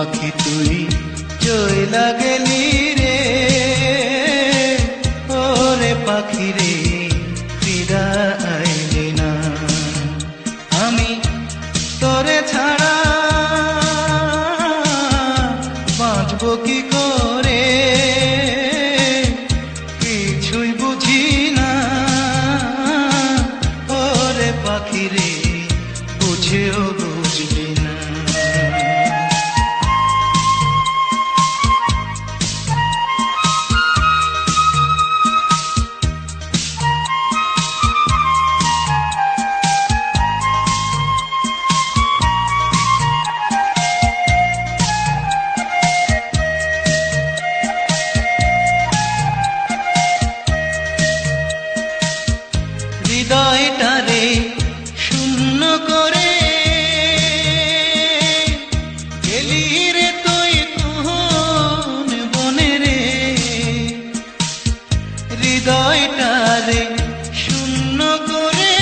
পাখি তুই চইলা গেলি রে। ওরে পাখি রে ফিরা আইলি না। আমি তোরে ছাড়া বাঁচব কি করে? কিছুই বুঝি না। ওরে পাখি রে। হৃদয়টারে শূন্য করে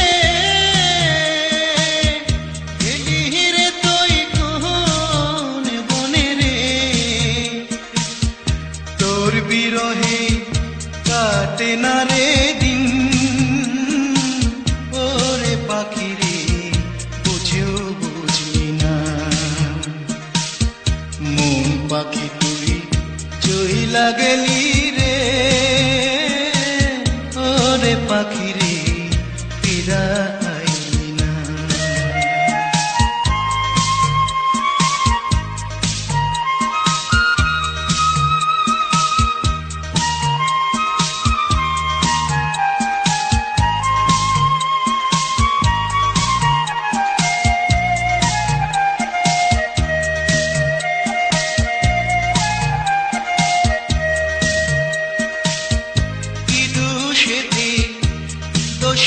গেলি রে তুই কোন বনে রে। তোর বিরহে কাটে না রে দিন, ওরে পাখি রে, বুঝেও বুঝলি না। মন পাখি তুই চইলা গেলি ওরে পাখি ফিরা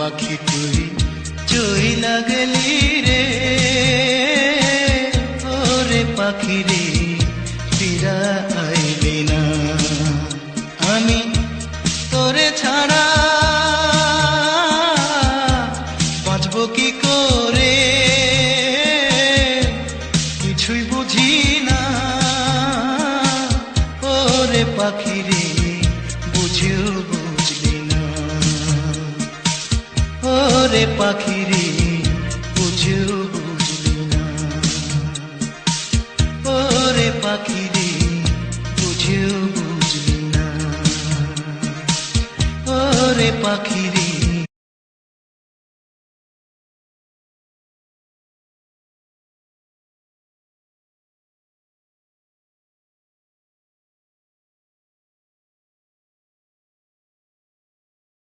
পাখি তুই চইলা লাগলি রে। ওরে পাখি রে ফিরা আইলি না। আমি তোরে ছাড়া রে বুঝেও বুঝলি না। পাখি রে বুঝেও বুঝলি না। ওরে পাখি